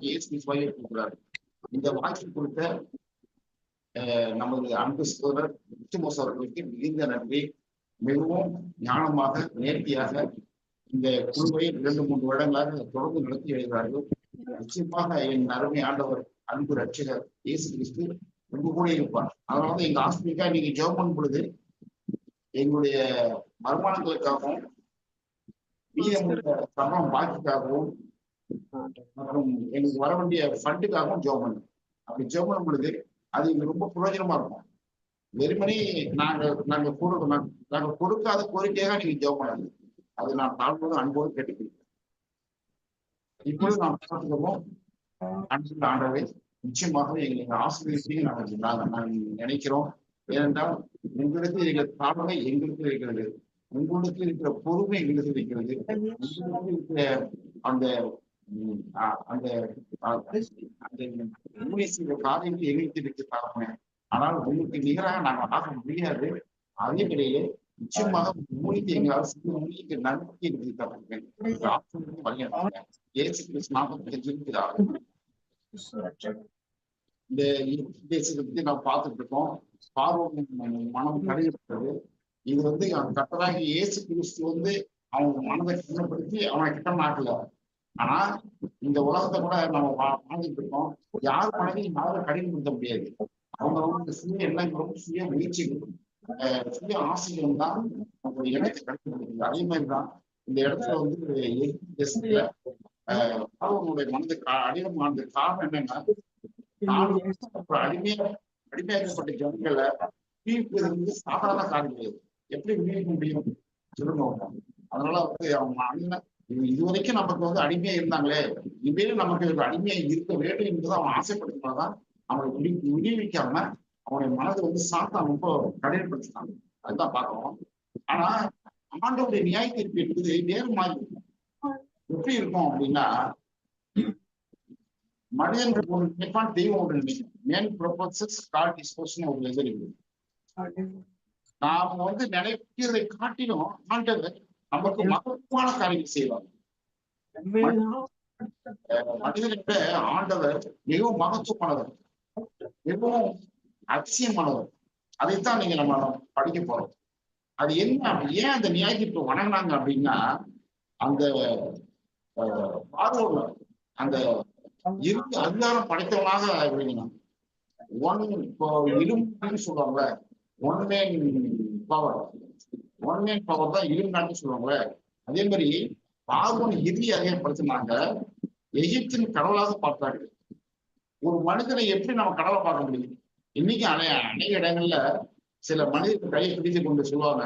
இயேசு வாய்ப்பு கொடுக்குறாரு. இந்த வாய்ப்பு கொடுத்த அஹ், நமது அன்பு சகோதரர் முத்துமோஸ் அவர்களுக்கு மிகுந்த நன்றி. மிகவும் ஞானமாக நேர்த்தியாக இந்த குழுவை இரண்டு மூன்று வருடங்களாக தொடர்ந்து நடத்தி வருகிறார்கள். நிச்சயமாக என் அருமை ஆண்டவர் அன்பு ரட்சகர் இயேசு கிறிஸ்து ரொம்ப கூட இருப்பார். அதனால எங்க ஆஸ்பிரிக்கா இன்னைக்கு ஜெபம் பண்ணும் பொழுது எங்களுடைய வருமானங்களுக்காகவும் மீதமுள்ள சம்பளம் பாக்கிக்காகவும் மற்றும் எங்களுக்கு வர வேண்டிய ஃபண்டுக்காகவும் ஜெபம் பண்ணும். அப்படி ஜெபம் பண்ணும் பொழுது அது எங்களுக்கு ரொம்ப பிரயோஜனமா இருக்கும். வெறுமனே நாங்க நாங்க கொடு நாங்க- கொடுக்காத கோரிக்கையாக நீங்க ஜெபம் பண்ணாது அது நான் தாழ்வோடு அன்போடு கேட்டுக்கிறேன். இப்பொழுது நாம் பார்த்துக்கிறோம் அன்புள்ள ஆண்டவை நிச்சயமாகவே எங்களுக்கு ஆசிரியத்தையும் நாங்கள் நாங்கள் நாங்கள் நினைக்கிறோம். ஏனென்றால் உங்களுக்கு இருக்கிற தாழ்மை எங்களுக்கு இருக்கிறது. உங்களுக்கு இருக்கிற பொறுமை எங்களுக்கு இருக்கிறது. உங்களுக்கு இருக்கிற அந்த அந்த அந்த உண்மை எதிர்த்து காரியங்கள் எங்களுக்கு ஆனால் உங்களுக்கு நிகராக நாங்கள் ஆக முடியாது அதே நிலையிலே நிச்சயமாக மூலிகை எங்களால் சிறு மூலிகை நம்பிக்கை எங்களுக்கு தருகிறேன் வழியாக இயேசு கிறிஸ்து நாமத்தில் இருக்கிறார் இந்த தேசத்தை பத்தி நாம் பார்த்துட்டு இருக்கோம் பார்வம் மனம் கடையிறது இது வந்து கட்டராகி இயேசு கிறிஸ்து வந்து அவங்க மனதை கஷ்டப்படுத்தி அவனை கிட்ட மாட்டல ஆனா இந்த உலகத்தை கூட நம்ம வா- இருக்கோம் யார் மனதையும் யாரும் கடினப்படுத்த முடியாது. அவங்க வந்து சுய எண்ணங்களும் சுய முயற்சிகளும் அஹ், சுய ஆசைகளும் தான் அவங்க இடத்தை கடினப்படுத்துது அதே மாதிரிதான் இந்த இடத்துல வந்து எகிப்து தேசத்துல அஹ், பார்வோனுடைய மனதை காரணம் என்னன்னா நாலு அடிமையா அடிமையாக்கப்பட்ட ஜனங்களை மீட்பது வந்து சாதாரண காரியம் கிடையாது எப்படி மீட்க முடியும்? சொல்லுங்க அதனால வந்து அவங்க அண்ணன் இது இதுவரைக்கும் நமக்கு வந்து அடிமையா இருந்தாங்களே இனிமேலும் நமக்கு அடிமையா இருக்க வேண்டும் என்பதை அவன் ஆசைப்படுத்தினாதான் அவனை விடி விடுவிக்காம அவனுடைய மனதை வந்து சாத்தா ரொம்ப கடினப்படுத்தினாங்க. அதுதான் பார்க்கிறோம் ஆனா ஆண்டவருடைய நியாய தீர்ப்பு என்பது வேறு மாதிரி இருக்கும். எப்படி இருக்கும் அப்படின்னா மனிதன் ஒன்று நினைப்பான் தெய்வம் ஒன்று நினைக்கும். மேன் ப்ரொபோசஸ் காட் டிஸ்போசன் ஒரு இது இருக்குது நாம வந்து நினைக்கிறதை காட்டிலும் ஆண்டவர் நமக்கு மகத்துவமான காரியம் செய்வார் அஹ் மனிதனுக்கு ஆண்டவர் மிகவும் மகத்துவமானவர். மிகவும் அதிசயமானவர். அதைத்தான் நீங்க நம்ம படிக்க போறோம். அது என்ன ஏன் அந்த நியாயத்தீர்ப்பு வணங்கினாங்க அப்படின்னா அந்த அஹ், பார்வோன் அந்த இருந்து அதிகாரம் படைத்தவனாக விளங்கினான் ஒன் இப்போ இரும்புன்னு சொல்லுவாங்க ஒன் மேன் பவர் ஒன்மை பவர் தான் இருநாட்டு சொல்லுவாங்க அதே மாதிரி பார்வோன் இறுதி அதிகப்படுத்தினாங்க எகிப்தின் கடவுளாக பார்த்தார்கள் ஒரு மனிதனை எப்படி நம்ம கடவுளை பார்க்க முடியும்? இன்னைக்கு அனை அநேக இடங்கள்ல சில மனிதர்கள் கையை பிடித்து கொண்டு சொல்லுவாங்க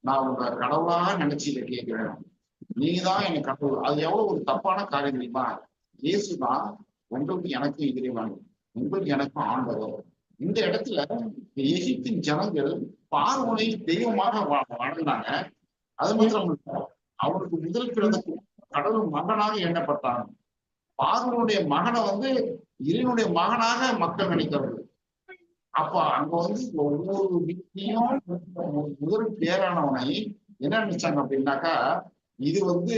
நான் உங்க கடவுளாக நினைச்சு இதை கேட்கிறேன். நீங்க தான் எனக்கு கடவுள். அது எவ்வளவு ஒரு தப்பான காரியம் தெரியுமா? இயேசுதான் உங்களுக்கு எனக்கும் இறைவன். உங்களுக்கு எனக்கும் ஆண்டவர். இந்த இடத்துல எகிப்தின் ஜனங்கள் பார்வனை தெய்வமாக வாழ்ந்தாங்க அது மாத்திரம் அவருக்கு முதல் பிறந்த கடவுள் மகனாக எண்ணப்பட்டாங்க பார்வனுடைய மகனை வந்து இறைவனுடைய மகனாக மக்கள் நினைக்கிறது அப்ப அங்க வந்து ஒவ்வொரு வீட்லையும் முதல் பேரானவனை என்ன நினைச்சாங்க அப்படின்னாக்கா இது வந்து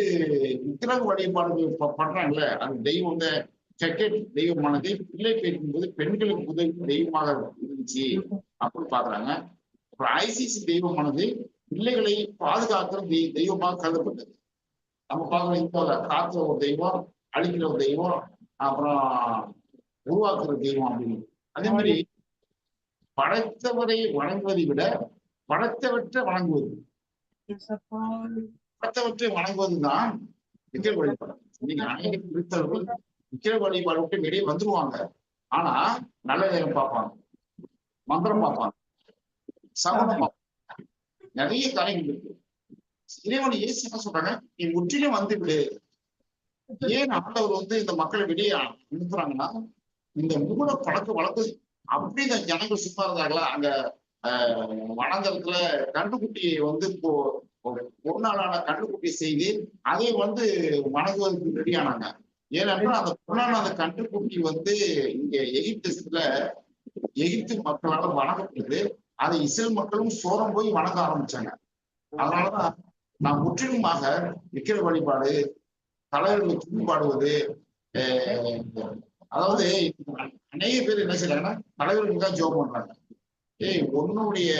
விக்கிரக வழிபாடுகள் பண்றாங்கல்ல அந்த தெய்வம் இந்த செக்கெட் தெய்வமானது. பிள்ளை பேசும்போது பெண்களுக்கு உதவி தெய்வமாக இருந்துச்சு அப்படின்னு பாக்குறாங்க. அப்புறம் ஐசிசி தெய்வமானது பிள்ளைகளை பாதுகாக்கிற தெய்வமாக கருதப்பட்டது. நம்ம பார்க்கலாம் இப்போ காக்கிற ஒரு தெய்வம் அழிக்கிற ஒரு தெய்வம் அப்புறம் உருவாக்குற தெய்வம் அப்படின்னு. அதே மாதிரி படைத்தவரை வணங்குவதை விட படைத்தவற்றை வணங்குவது. படைத்தவற்றை வணங்குவதுதான் விக்கிர வழிபாடு. இன்னைக்கு அநேக கிறிஸ்தவர்கள் விக்கிர வழிபாடு விட்டு வெளியே வந்துருவாங்க. ஆனா நல்ல நேரம் பார்ப்பாங்க. மந்திரம் பார்ப்பாங்க. சமணம் நிறைய காரியங்கள் இருக்கு. இறைவன் இயேசு என்ன சொல்றாங்க? நீ முற்றிலும் வந்து விடு. ஏன் ஆண்டவர் வந்து இந்த மக்களை வெளியே அனுப்புறாங்கன்னா இந்த மூட பழக்க வழக்கு அப்படி இந்த ஜனங்கள் சும்மா இருந்தாங்களா? அங்க வனாந்தரத்துல கண்டுக்குட்டியை வந்து இப்போ ஒரு பொருளாளான கண்டுக்குட்டியை செய்து அதை வந்து வணங்குவதற்கு ரெடியானாங்க. ஏனென்றால் அந்த அந்த கண்டுக்குட்டி வந்து இங்க எகிப்துல எகிப்து மக்களால் வணங்கப்படுது அதை இஸ்ரேல் மக்களும் சோரம் போய் வணங்க ஆரம்பிச்சாங்க. அதனாலதான் நான் முற்றிலுமாக விக்கிர வழிபாடு தலைவர்களை துணி பாடுவது அதாவது அநேக பேர் என்ன செய்யறாங்கன்னா தலைவர்களுக்காக ஜோம் பண்றாங்க. ஏய் உன்னுடைய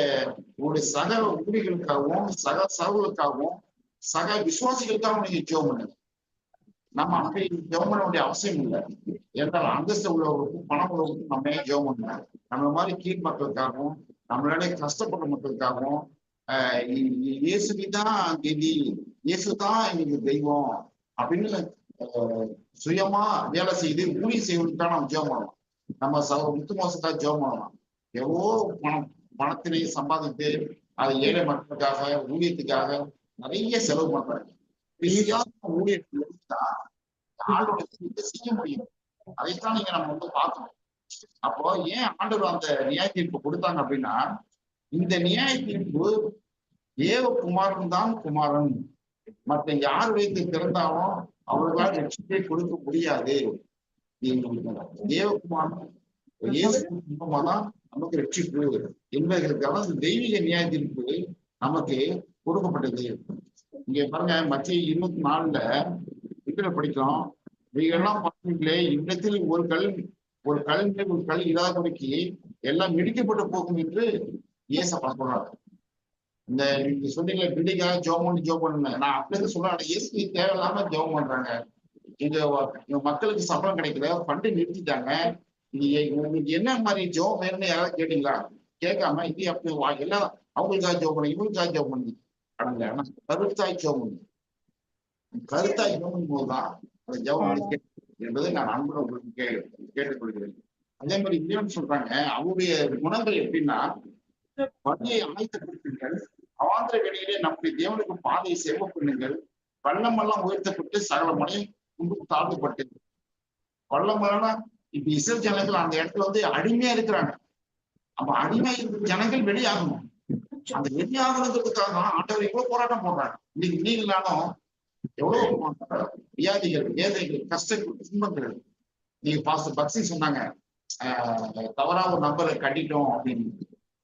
உன்னுடைய சக ஊழிகளுக்காகவும் சக சகவுகளுக்காகவும் சக விசுவாசிகளுக்காகவும் நீங்க ஜோம் பண்ணுங்க. நம்ம அப்படி ஜோம் பண்ண வேண்டிய அவசியம் இல்லை. என்றால் அந்தஸ்து உள்ளவர்களுக்கும் பணம் உள்ளவர்களுக்கும் நம்ம ஜோம் ஜெபம் நம்ம மாதிரி கீழ் மக்களுக்காகவும் நம்மளாலே கஷ்டப்படுற மக்களுக்காகவும் இயேசுதான் தேவி இயேசுதான் இயேசு தான் எங்களுக்கு தெய்வம் அப்படின்னு சுயமா வேலை செய்து ஊழியம் செய்வதற்கு நம்ம ஜோம் பண்ணலாம் நம்ம ச முத்து மாசத்தான் ஜோம் பண்ணலாம் எவ்வளோ பணம் பணத்தினை சம்பாதித்து அது ஏழை மக்களுக்காக ஊழியத்துக்காக நிறைய செலவு பண்றாங்க. ஊழியர்கள் இருந்தா செய்ய முடியும்? அதைத்தான் நீங்க நம்ம வந்து பார்க்கணும். அப்போ ஏன் ஆண்டவர் அந்த நியாய தீர்ப்பு கொடுத்தாங்க அப்படின்னா இந்த நியாய தீர்ப்பு ஏவ குமாரன் தான் குமாரன். மற்ற யார் வைத்து திறந்தாலும் அவர்களால் ரட்சிப்பை கொடுக்க முடியாது. தேவகுமாரன் இயேசு மூலமா தான் நமக்கு ரட்சிப்பு என்பதற்கான இந்த தெய்வீக நியாய தீர்ப்பு நமக்கு கொடுக்கப்பட்டது. இங்க பாருங்க மத்திய இருபத்தி நாலுல இதுல படிக்கிறோம் நீங்க எல்லாம் பார்த்தீங்களே இடத்தில் ஒரு கல் ஒரு கல் மேல் ஒரு கல் இல்லாதபடிக்கு எல்லாம் இடிக்கப்பட்டு போகும் என்று இயேசப்பா சொல்றாரு இந்த நீங்க சொன்னீங்க பிடிக்காக ஜோம் பண்ணி ஜோம் பண்ணுங்க நான் அப்படி சொல்றேன் இயேசு தேவையில்லாம ஜோம் பண்றாங்க. இங்க மக்களுக்கு சம்பளம் கிடைக்கல. ஃபண்டு நிறுத்திட்டாங்க. நீங்க உங்களுக்கு என்ன மாதிரி ஜோம் வேணும்னு யாராவது கேட்டீங்களா? கேட்காம இது அப்படி எல்லாம் அவங்களுக்காக ஜோம் பண்ணி இவங்களுக்காக ஜோம் பண்ணி. ஆனா கருத்தாய் ஜோம் பண்ணி. கருத்தாய் ஜோம் பண்ணும்போதுதான் அந்த ஜெபம் வந்து என்பதை நான் அன்புடன் உங்களுக்கு கே கேட்டுக்கொள்கிறேன். அதே மாதிரி இன்னும் சொல்றாங்க அவருடைய குணங்கள் எப்படின்னா வழியை கொடுப்பீர்கள் அவாந்திர வெளியிலே நம்முடைய தேவனுக்கு பாதையை செவ்வ பண்ணுங்கள் பள்ளமெல்லாம் உயர்த்தப்பட்டு சகல மனையும் குண்டு தாழ்த்தப்பட்டு பள்ளமெல்லாம் இப்ப இஸ்ரேல் ஜனங்கள் அந்த இடத்துல வந்து அடிமையா இருக்கிறாங்க. அப்ப அடிமை ஜனங்கள் வெளியாகணும். அந்த வெளியாகணுங்கிறதுக்காக தான் ஆண்டவர் இவ்வளவு போராட்டம் போடுறாங்க இன்னைக்கு நீங்களானும் எவ்வளவு வியாதிகள் வேதைகள் கஷ்டங்கள் துன்பங்கள். நீங்க பாஸ்டர் பக்சி சொன்னாங்க. ஆஹ் தவறா ஒரு நம்பரை கட்டிட்டோம் அப்படின்னு.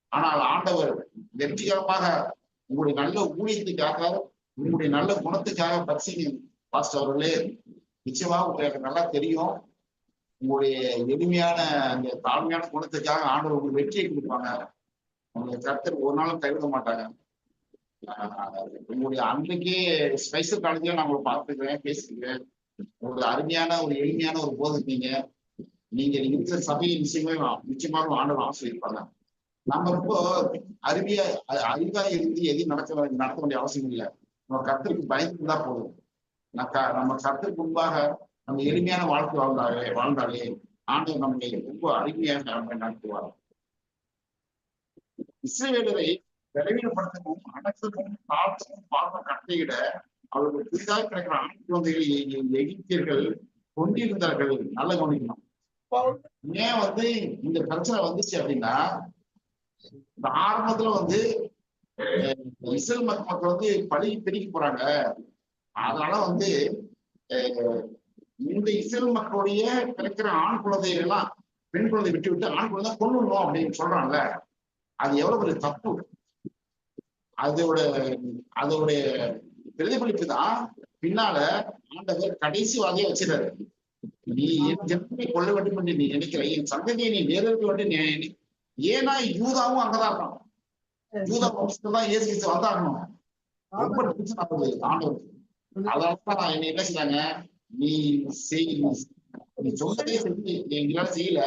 ஆனால் ஆண்டவர் வெற்றிகரமாக உங்களுடைய நல்ல ஊழியத்துக்காக உங்களுடைய நல்ல குணத்துக்காக பக்ஸிங்க பாஸ்டர் அவர்களே நிச்சயமா உங்களுக்கு நல்லா தெரியும். உங்களுடைய எளிமையான அந்த தாழ்மையான குணத்துக்காக ஆண்டவர் உங்களுக்கு வெற்றியை கொடுப்பாங்க. உங்களுடைய கருத்தர் ஒரு நாளும் கைவிட மாட்டாங்க. உங்களுடைய அன்றைக்கே ஸ்பைசல் காலேஜ்ல நான் உங்களை பார்த்துக்கிறேன் பேசிக்கிறேன். உங்களுக்கு அருமையான ஒரு எளிமையான ஒரு போதிப்பீங்க. நீங்க இருக்கிற சபையை நிச்சயமே நிச்சயமாக ஆண்டவர் ஆசிரியப்பாங்க நம்ம ரொம்ப அறிவியா அறிவா இருந்து எதையும் நடக்க வேண்டிய- நடத்த வேண்டிய அவசியம் இல்லை. நம்ம கருத்துக்கு பயந்து இருந்தா போதும். நம்ம க- நம்ம கருத்துக்கு முன்பாக நம்ம எளிமையான வாழ்க்கை வாழ்ந்தாலே வாழ்ந்தாலே ஆண்டவர் நம்மை ரொம்ப அருமையாக நம்மை நடத்துவார். இஸ்ரேலரை பலவீனப்படுத்தவும் அடக்கமும் தாழ்த்தவும் பார்த்த கட்டையிட அவர்கள் புதிதாக கிடைக்கிற ஆண் குழந்தைகளை எகிப்தியர்கள் கொண்டிருந்தார்கள் நல்ல கவனிக்கணும். ஏன் வந்து இந்த பிரச்சனை வந்துச்சு அப்படின்னா இந்த ஆரம்பத்துல வந்து இஸ்ரேல் மக்க- மக்கள் வந்து பழி பெருகி போறாங்க. அதனால வந்து இந்த இஸ்ரேல் மக்களுடைய பிறக்கிற ஆண் குழந்தைகள் எல்லாம் பெண் குழந்தை விட்டு விட்டு ஆண் குழந்தை கொண்டுடணும் அப்படின்னு சொல்றாங்கல்ல. அது எவ்வளவு பெரிய தப்பு. அதோட அதோடைய பிரதிபலிப்பு தான் பின்னால ஆண்டவர் கடைசி வாதியை வச்சிருக்காரு. நீ என் ஜனத்தை கொள்ள வேண்டும் என்று நீ நினைக்கிற என் சந்ததியை நீ வேறொரு வேண்டும் நீ ஏன்னா யூதாவும் அங்கதான் இருக்கான் யூதா வம்சத்துல தான் இயேசு கிறிஸ்து வந்தாகணும். ரொம்ப டென்ஷன் ஆகுது ஆண்டவர் அதனாலதான் நான் என்ன என்ன செய்றாங்க? நீ செய் நீ- நீ சொன்னதே செஞ்சு எங்களால செய்யல.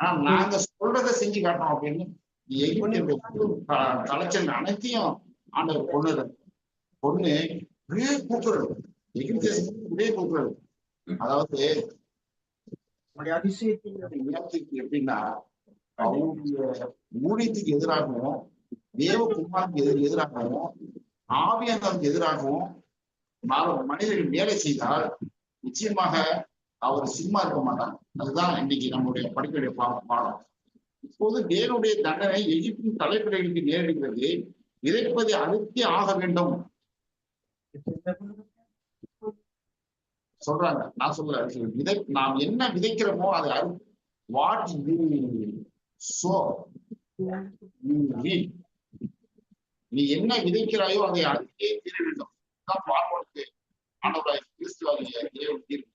ஆனா நாங்க சொல்றதை செஞ்சு காட்டணும் அப்படின்னு எகிப்தியருடைய க- கலைச்சல் அனைத்தையும் ஆண்டவர் பொண்ணு பொண்ணு ஒரே கூக்குறது எகிப்திய ஒரே கூக்குறது அதாவது உங்களுடைய அதிசயத்தின் உலகத்துக்கு எப்படின்னா அவங்களுடைய ஊழியத்துக்கு எதிராகவும் தேவகுமாருக்கு எதிர் எதிராகவும் ஆவியானவருக்கு எதிராகவும் மனிதர்கள் வேலை செய்தால் நிச்சயமாக அவர் சும்மா இருக்க மாட்டார். அதுதான் இன்னைக்கு நம்முடைய படிக்கக்கூடிய பா- பாடம். இப்போது தேவனுடைய தண்டனை எகிப்தின் தலைப்பிடைகளுக்கு நேரிடுகிறது. விதைப்பதை அழுத்தி ஆக வேண்டும். சொல்றாங்க. நான் சொல்ல விதை நாம் என்ன விதைக்கிறோமோ அதை அறு வாட் யூ சோ நீ என்ன விதைக்கிறாயோ அதை அறுத்தே தீர வேண்டும். தான் பார்வோனுக்கு ஆண்டவராய் கிறிஸ்துவாகிய இறைவன் தீர்ப்பு.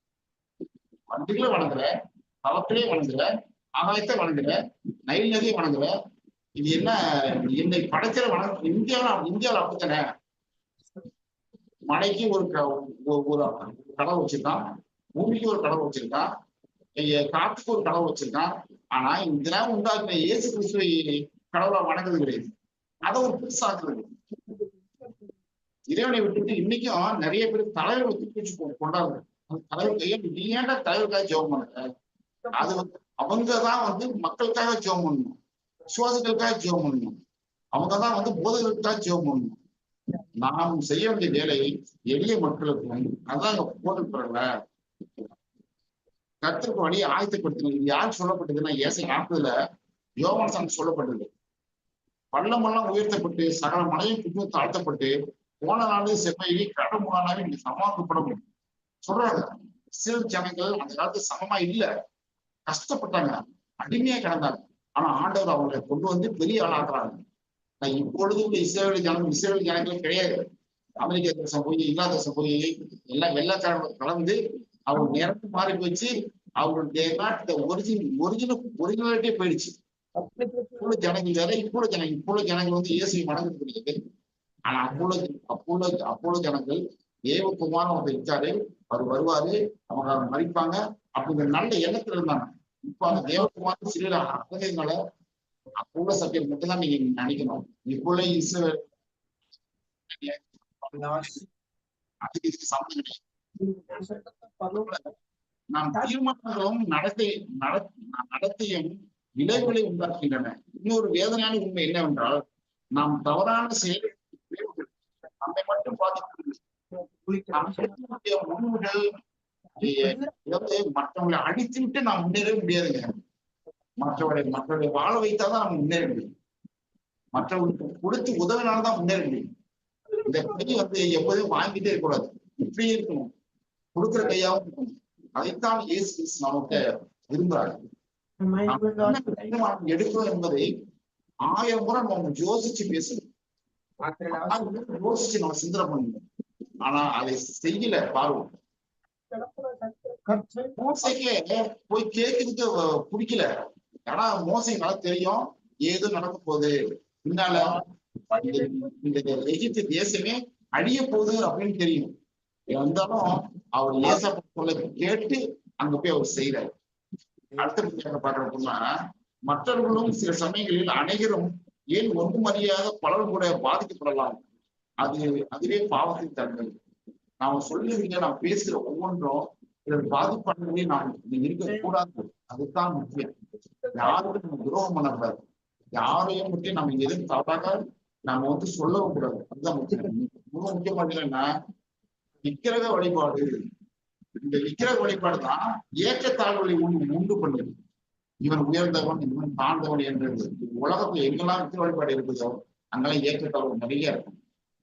வண்டிகளை வணங்குற தளத்திலே வணங்குற ஆகாயத்தை வணங்குற நைல் நதியை வணங்குற இது என்ன? என்னை படைக்கிற வணங்க இந்தியாவில் இந்தியாவில் அப்படித்தானே? மலைக்கு ஒரு க- ஒரு கடவு கடவுள் வச்சிருக்கான். பூமிக்கு ஒரு கடவுள் வச்சிருக்கான். காற்றுக்கு ஒரு கடவுள் வச்சிருக்கான். ஆனா இதெல்லாம் உண்டாக்குன இயேசு கிறிஸ்துவை கடவுளா வணங்குறது கிடையாது. அதை ஒரு பெருசாக்குறது இறைவனை விட்டுட்டு இன்னைக்கும் நிறைய பேர் தலைவர் தூக்கி வச்சு கொ- அந்த தலைவர் கையை நீ ஏன்டா தலைவருக்காக ஜெபம் பண்ற? அது வந்து அவங்கதான் வந்து மக்களுக்காக ஜெபம் பண்ணணும். விசுவாசிகளுக்காக ஜெபம் பண்ணணும் அவங்கதான் வந்து போதகர்களுக்காக ஜெபம் பண்ணணும் நாம் செய்ய வேண்டிய வேலை எளிய மக்களுக்கும் அதான் அங்க போட்டுக்கிறல கத்திற்கு வழியை ஆயத்தப்படுத்தணும் இது யார் சொல்லப்பட்டதுன்னா ஏசை நாற்பதுல யோகன் சாமி சொல்லப்பட்டது. பள்ளமெல்லாம் உயர்த்தப்பட்டு சகல மலையும் குற்று தாழ்த்தப்பட்டு போன நாளே செவ்வாயை கடல் மூணாவே நீங்க சமாளிக்கப்பட முடியும் சொல்றாங்க இஸ்ரேல் ஜனங்கள் அந்த காலத்து சமமா இல்ல. கஷ்டப்பட்டாங்க. அடிமையா கிடந்தாங்க. ஆனா ஆண்டவர் அவங்களை கொண்டு வந்து பெரிய ஆளாக்குறாங்க நான் இப்பொழுதும் இஸ்ரேல் ஜனம் இஸ்ரேல் ஜனங்கள் கிடையாது. அமெரிக்க தேசம் போய் இங்கிலாந்து தேசம் போய் எல்லாம் வெள்ளக்காரங்க கலந்து அவங்க நிறத்து மாறி போச்சு. அவங்களுடைய நாட்டு ஒரிஜினல் ஒரிஜினாலிட்டியே போயிடுச்சு. இப்போ ஜனங்கள் வேற இப்போ ஜனங்கள் இப்போ ஜனங்கள் வந்து இயேசுவை மடங்கு ஆனா அப்போல உள்ள அப்போல ஜனங்கள் தேவகுமாரம் அவங்க இருக்காரு அவர் வருவாரு அவங்க அவரை மறிப்பாங்க. அப்படிங்கிற நல்ல எண்ணத்துல இருந்தாங்க. இப்போ அந்த தேவகுமாரன் சிறிய அகதைகளை அப்போ உள்ள சத்தியம் மட்டும்தான் நீங்க நினைக்கணும். இப்போ இஸ்ரேல் அதுக்கு இதுக்கு சம்மந்தம் நாம் தீர்மானங்களும் நடத்தை நட- நடத்தையும் விளைவுகளை உண்டாக்குகின்றன. இன்னொரு வேதனையான உண்மை என்னவென்றால் நாம் தவறான செயல் நம்மை மட்டும் பாதிக்கிறது நாம் மற்றவங்களை அடித்து விட்டு நாம் முன்னேறவே முடியாதுங்க. மற்றவரை மற்றவரை வாழ வைத்தாதான் நம்ம முன்னேற முடியும். மற்றவங்களுக்கு கொடுத்து உதவினால்தான் முன்னேற முடியும். இந்த கை வந்து எப்போதும் வாங்கிட்டே இருக்கக்கூடாது. இப்படியே இருக்கணும். கொடுக்குற கையாவும் இருக்கணும். அதைத்தான் இயேசு நமக்கு விரும்புறாரு எடுக்கணும் என்பதை ஆயிரம் முறை நம்ம யோசிச்சு பேசணும் யோசிச்சு நம்ம சிந்தனை பண்ணணும் ஆனா அதை செய்யல பார்வோம். மோசைக்கே போய் கேட்கறதுக்கு பிடிக்கல. ஆனா மோசை நல்லா தெரியும் ஏதோ நடக்க போகுது. பின்னால இந்த- எகிப்து தேசமே அழிய போகுது அப்படின்னு தெரியும். இருந்தாலும் அவர் ஏசப்ப சொல்ல கேட்டு அங்க போய் அவர் செய்யறாரு அடுத்த புத்தகம் மற்றவர்களும் சில சமயங்களில் அனைவரும் ஏன் ஒன்றும் அறியாத பலரும் கூட பாதிக்கப்படலாம். அது அதுவே பாவத்தின் தன்மை. நாம சொல்லுவீங்க நாம் பேசுகிற ஒவ்வொன்றும் இதற்கு பாதிப்பானவர்களே நாம் இருக்கக்கூடாது. அதுதான் முக்கியம். யாருக்கும் நம்ம துரோகம் பண்ணக்கூடாது. யாரையும் பற்றி நம்ம எதுவும் தவறாக நாம வந்து சொல்லவும் கூடாது அதுதான் முக்கியம். ரொம்ப முக்கியமானது என்னன்னா விக்கிரக வழிபாடு. இந்த விக்கிரக வழிபாடு தான் ஏற்றத்தாழ்வுகளை உண்டு உண்டு பண்ணுது. இவன் உயர்ந்தவன் இவன் தாழ்ந்தவன் என்றது உலகத்துல எங்கெல்லாம் விக்கிர வழிபாடு இருக்குதோ அங்கெல்லாம் ஏற்றத்தாழ்வு நிறைய இருக்கும்.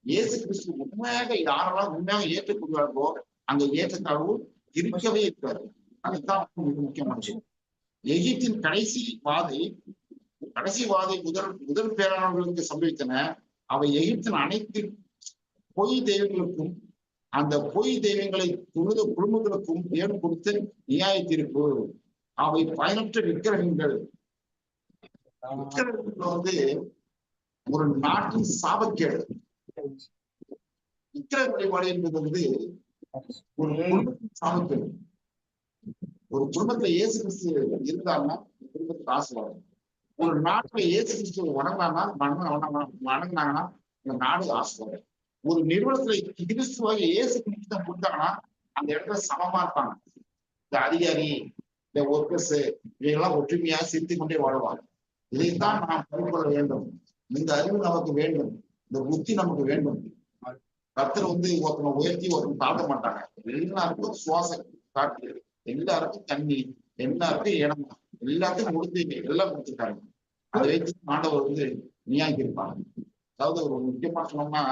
இயேசு கிறிஸ்து உண்மையாக யாரெல்லாம் உண்மையாக ஏற்றுக்கொள்வார்களோ அங்க ஏற்றத்தாழ்வு இருக்கவே இருக்காது. அதுதான் மிக முக்கியமானது. எகிப்தின் கடைசி வாதை கடைசி வாதை முதல் முதல் பேரானவர்களுக்கு சம்பவித்தன. அவை எகிப்தின் அனைத்து பொய் தெய்வங்களுக்கும் அந்த பொய் தெய்வங்களை தொழுத குடும்பங்களுக்கும் ஏன் கொடுத்த நியாய தீர்ப்பு அவை பயனற்ற விக்கிரகங்கள். விக்கிரகங்கள் வந்து ஒரு நாட்டின் சாபக்கேடு. விக்கிரக வழிபாடு என்பது வந்து ஒரு குடும்பத்தின் ஒரு குடும்பத்துல இயேசு கிறிஸ்து இருந்தாருன்னா குடும்பத்துக்கு ஆசை வரும். ஒரு நாட்டுல இயேசு கிறிஸ்துவ வணங்கினாங்கன்னா வணங்க வணங்கினாங்கன்னா இந்த நாடு ஆசீர்வாதம் ஒரு நிறுவனத்துல கிறிஸ்துவாக இயேசு கிறிஸ்து கொடுத்தாங்கன்னா அந்த இடத்துல சமமா இருப்பாங்க. இந்த அதிகாரி இந்த ஒர்க்கர்ஸ் இவையெல்லாம் ஒற்றுமையா சிரித்து கொண்டே வாழ்வாங்க. இதைத்தான் நாம் கைக்கொள்ள வேண்டும். இந்த அறிவு நமக்கு வேண்டும். இந்த புத்தி நமக்கு வேண்டும். கர்த்தர் வந்து ஒருத்தனை உயர்த்தி ஒருத்தன் தாழ்த்த மாட்டாங்க. எல்லாருக்கும் சுவாச காற்று எல்லாருக்கும் தண்ணி எல்லாருக்கும் இடம் எல்லாத்தையும் முடிஞ்சு எல்லாம் கொடுத்துருக்காங்க அதை வச்சு ஆண்டவர் வந்து நியாயம் இருப்பாங்க அதாவது ஒரு முக்கியமா சொன்னோம்னா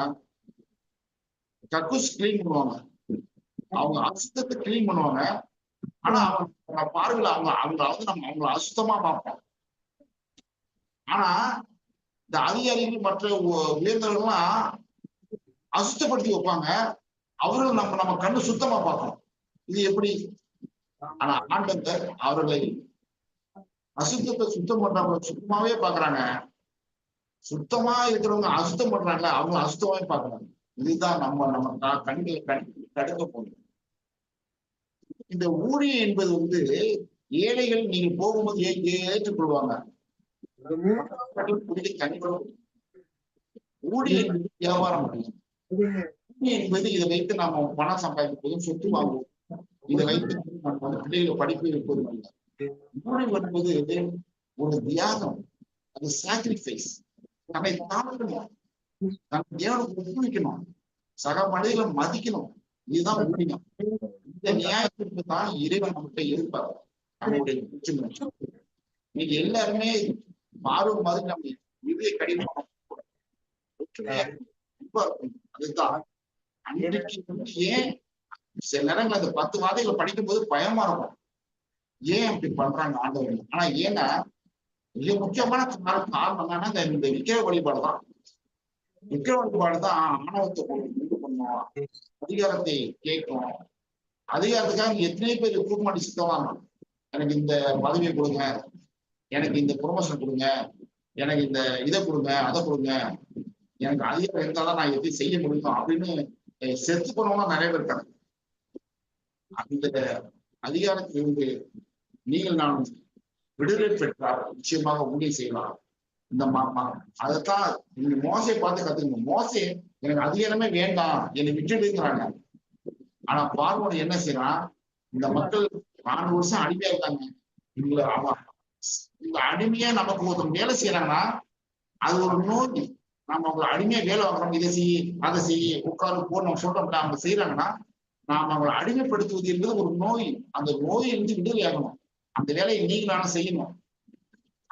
கக்கூஸ் கிளீன் பண்ணுவாங்க. அவங்க அசுத்தத்தை கிளீன் பண்ணுவாங்க. ஆனா அவங்க பார்வையில அவங்க அவங்க வந்து நம்ம அவங்கள அசுத்தமா பார்ப்போம். ஆனா இந்த அதிகாரிகள் மற்ற உயர்ந்தவர்கள்லாம் அசுத்தப்படுத்தி வைப்பாங்க. அவர்கள் நம்ம நம்ம கண்ணு சுத்தமா பார்க்கணும். இது எப்படி? ஆனா ஆண்டவர் அவர்களை அசுத்தத்தை சுத்தம் பண்றவங்க சுத்தமாவே பாக்குறாங்க சுத்தமா இருக்கிறவங்க அசுத்தம் பண்றாங்கல்ல அவங்க அசுத்தமாவே பாக்குறாங்க இதுதான் நம்ம நம்ம கண்களை கண் தடுக்க போகுது. இந்த ஊழியம் என்பது வந்து ஏழைகள் நீங்க போகும்போது ஏற்றுக்கொள்வாங்க. ஊழியம் என்பது வியாபாரம் ஊழியம் என்பது இதை வைத்து நாம பணம் சம்பாதிப்பதும் சொத்து வாங்குவோம் இதை வைத்து நம்ம பிள்ளைகளை படிப்பு இருப்பதும் இல்லை ஊழியம் என்பது ஒரு தியாகம் அது சாக்ரிஃபைஸ் தன்னை தாழ்த்தணும் தன் தேவனுக்கு ஒப்புவிக்கணும். சக மனிதர்களை மதிக்கணும். இதுதான் ஊழியம் இந்த நியாயத்திற்கு தான் இறைவன் நம்மகிட்ட இருப்பார். நம்முடைய ஒற்றுமை நீங்க எல்லாருமே மாறும் மாதிரி நம்ம இதே கடினம் ரொம்ப அதுதான் அன்றைக்கு ஏன் சில நேரங்கள் அந்த பத்து வாதைகளை படிக்கும் போது பயமா இருக்கும். ஏன் அப்படி பண்றாங்க ஆண்டவர்கள்? ஆனா ஏன்னா மிக முக்கியமான காரணம் காரணம் என்னன்னா இந்த- இந்த விக்கிர வழிபாடு தான் விக்கிர வழிபாடு தான் ஆணவத்தை கொண்டு அதிகாரத்தை கேட்கும். அதிகாரத்துக்காக எத்தனை பேர் கூட்டமாடி சித்தவாங்க எனக்கு இந்த பதவியை கொடுங்க. எனக்கு இந்த ப்ரொமோஷன் கொடுங்க. எனக்கு இந்த இதை கொடுங்க அதை கொடுங்க. எனக்கு அதிகாரம் இருந்தாலும் நான் எதையும் செய்ய முடியும் அப்படின்னு செத்து போனவங்க நிறைய பேர் இருக்காங்க. அந்த அதிகாரத்திலிருந்து நீங்கள் நான் விடுதலை பெற்றால் நிச்சயமாக ஊழியம் செய்யலாம் இந்த மாமா அதைத்தான் நீங்க மோசையை பார்த்து கத்துக்கணும். மோசை எனக்கு அதிகாரமே வேண்டாம் என்னை விட்டுடுங்கிறாங்க. ஆனா பார்வோன் என்ன செய்யறான் இந்த மக்கள் நாலு வருஷம் அடிமையா இருக்காங்க. இவங்கள அவன் இந்த அடிமையா நமக்கு ஒருத்தர் வேலை செய்யறாங்கன்னா அது ஒரு நோய். நாம அவங்களை அடிமையா வேலை வாங்குறோம் இதை செய்ய அதை செய்ய உட்காரு போ நம்ம சொல்றோம் அவங்க செய்யறாங்கன்னா நாம அவங்களை அடிமைப்படுத்துவது என்பது ஒரு நோய். அந்த நோயிலிருந்து இருந்து விடுதலை ஆகணும். அந்த வேலையை நீங்களான செய்யணும்.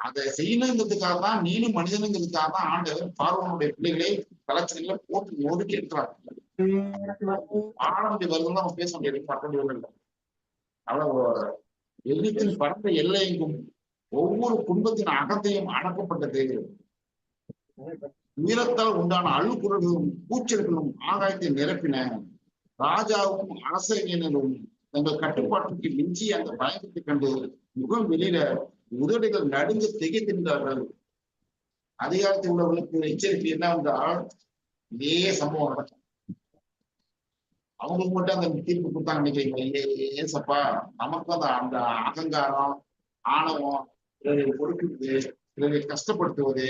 அதை செய்யணுங்கிறதுக்காக தான் நீனும் மனிதனுங்கிறதுக்காக தான் ஆண்டவர் பார்வனுடைய பிள்ளைகளை கலாச்சாரங்களை போட்டு ஒதுக்கி எடுக்கிறார் ஆனந்தி வருதுன்னு நம்ம பேச முடியாது. பார்க்க இல்லை அவ்வளவு எல்லைத்தின் பரந்த எல்லையெங்கும் ஒவ்வொரு குடும்பத்தின் அகத்தையும் அடக்கப்பட்டது உயரத்தால் உண்டான அழுக்குறல்களும் கூச்சல்களும் ஆகாயத்தை நிரப்பின ராஜாவும் அரசையினரும் தங்கள் கட்டுப்பாட்டுக்கு மிஞ்சி அந்த பயங்கரத்தை கண்டு முகம் வெளியில உதடுகள் நடுங்க திகைத்திருந்தார்கள் அதிகாரத்தில் உள்ளவர்களுக்கு எச்சரிக்கை என்ன என்றால் இதே சம்பவம் நடக்கும். அவங்களுக்கு மட்டும் அந்த தீர்ப்பு கொடுத்தாங்க நினைக்கிறீங்க ஏ- ஏசப்பா நமக்கு அந்த அந்த அகங்காரம் ஆணவம் பிறரை கொடுக்கிறது பிறரை கஷ்டப்படுத்துவது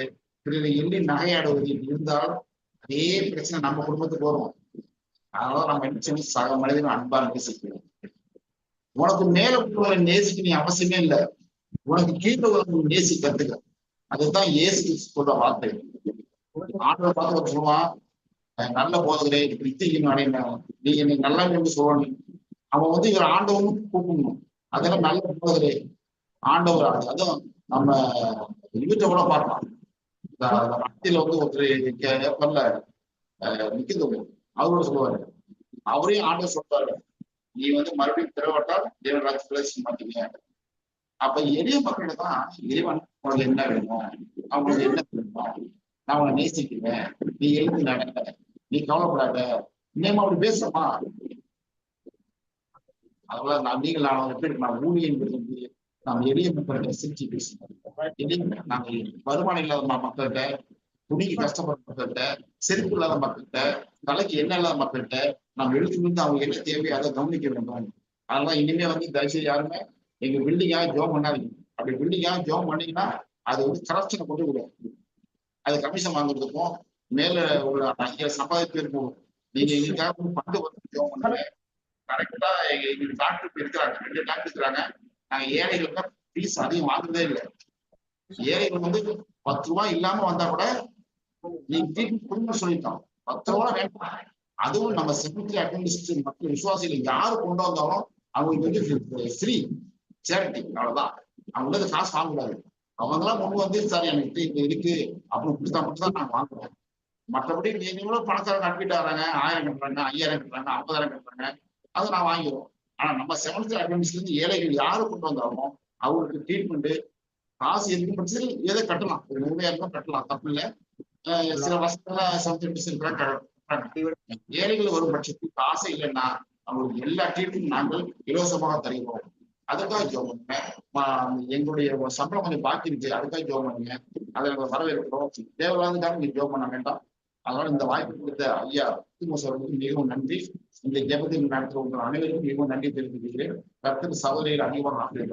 இப்படி எள்ளி நகையாடுவது இருந்தால் அதே பிரச்சனை நம்ம குடும்பத்துக்கு வரும். அதனால நம்ம என்ன செய்யணும்? சக மனிதனும் அன்பா நேசிக்கணும். உனக்கு மேல உள்ளவரை நேசிக்க நீ அவசியமே இல்லை. உனக்கு கீழே உள்ளவங்க நேசி கத்துக்க. அதுதான் ஏசு கிறிஸ்து சொல்ற வார்த்தை. ஆண்டவர் பார்த்து ஒரு சொல்லுவான் நல்ல போதகரே கிறிஸ்தியின் அடையின நீ என்னை நல்லா என்று சொல்லணும் அவன் வந்து இவர் ஆண்டவனும் கூப்பிடணும். அதெல்லாம் நல்ல போதகரே ஆண்டவர் அதுவும் நம்ம வீட்டை கூட பார்க்கலாம். மத்தியில வந்து ஒருத்தர் ஏப்பர்ல நிக்கிறது அவரோட சொல்லுவாரு அவரையும் ஆண்டவர் சொல்றாரு நீ வந்து மறுபடியும் பிறவட்டால் தேவன் ராஜ்யத்துல மாட்டீங்க அப்ப எளிய மக்கள் தான் இறைவன் உனக்கு என்ன வேணும் அவங்களுக்கு என்ன வேணும் நான் உன்னை நேசிக்கிறேன் நீ எழுந்து நடக்க நீ கவலைப்படாத இன்னும் அப்படி பேசுமா அதெல்லாம் நான் நீங்கள் நான் எப்படி நான் ஊழியம் நாம் எளிய மக்கள்கிட்ட சிரிச்சு பேசணும் எளிய நாங்கள் வருமானம் இல்லாத மக்கள்கிட்ட துணிக்கு கஷ்டப்படுற மக்கள்கிட்ட செருப்பு இல்லாத மக்கள்கிட்ட தலைக்கு எண்ணெய் இல்லாத மக்கள்கிட்ட நாம் எழுத்து வந்து அவங்க என்ன தேவையோ அதை கவனிக்க வேண்டும். அதனால இனிமே வந்து தயவுசெய்து யாருமே எங்க பில்டிங்காக ஜோம் பண்ணாதீங்க. அப்படி பில்டிங்கா ஜோம் பண்ணீங்கன்னா அது வந்து கரப்ஷனை கொண்டு விடும். அது கமிஷன் வாங்குறதுக்கும் மேல உள்ள ஐயா சம்பாதிப்பிற்கும் நீங்க எங்களுக்காக பண்டு வந்து ஜோம் பண்ணுங்க. கரெக்டா எங்க எங்களுக்கு டாக்டர் இருக்கிறாங்க ரெண்டு டாக்டர் இருக்கிறாங்க நாங்க ஏழைகளுக்கு ஃபீஸ் அதிகம் வாங்குறதே இல்லை. ஏழைகள் வந்து பத்து ரூபாய் இல்லாம வந்தா கூட நீங்க திருப்பி கொடுங்க சொல்லிட்டோம் பத்து ரூபா வேண்டாம் அதுவும் நம்ம செக்ரட்டரி அட்மினிஸ்ட் மக்கள் விசுவாசிகள் யாரு கொண்டு வந்தாலும் அவங்களுக்கு வந்து ஃப்ரீ சேரிட்டி அவ்வளவுதான். அவங்க வந்து காசு வாங்கக்கூடாது அவங்க எல்லாம் கொண்டு வந்து சார் எனக்கு இருக்கு. அப்படின்னு கொடுத்தா மட்டும் தான் நான் வாங்குவேன் மற்றபடி நீங்களும் பணக்காரங்க அனுப்பிட்டு வராங்க. ஆயிரம் கட்டுறாங்க ஐயாயிரம் கட்டுறாங்க ஐம்பதாயிரம் கட்டுறாங்க. அதை நான் வாங்கிடுவோம். ஆனா நம்ம செவன்த் அட்மினிஸ்ட்ல இருந்து ஏழைகள் யாரு கொண்டு வந்தாலும் அவங்களுக்கு ட்ரீட்மெண்ட் காசு எதுக்கு பட்சத்தில் ஏதோ கட்டலாம். ஒரு நூறாயிரம் கட்டலாம். தப்பு இல்ல. சில வருஷத்துல செவன்த் அட்மினிஸ்ட்ரேட் ஏழைகள் வரும் பட்சத்துக்கு காசு இல்லைன்னா அவங்களுக்கு எல்லா ட்ரீட்மெண்ட் நாங்கள் இலவசமாக தருகிறோம். அதுக்காக ஜோம் எங்களுடைய சம்பளம் கொஞ்சம் பாக்கி இருக்கு அதுக்காக ஜோம் பண்ணுங்க அதை நாங்கள் வரவேற்கிறோம். தேவையில்லாதுக்காக நீங்க ஜோம் பண்ண வேண்டாம். அதனால இந்த வாய்ப்பு கொடுத்த ஐயா திமுக மிகவும் நன்றி. இந்த ஜெபத்தில் நடத்துகிற உங்கள் அனைவருக்கும் மிகவும் நன்றி தெரிவித்துக்கிறேன் கர்த்தர் சகோதரிகள் அதிகமாக ஆசிரியர்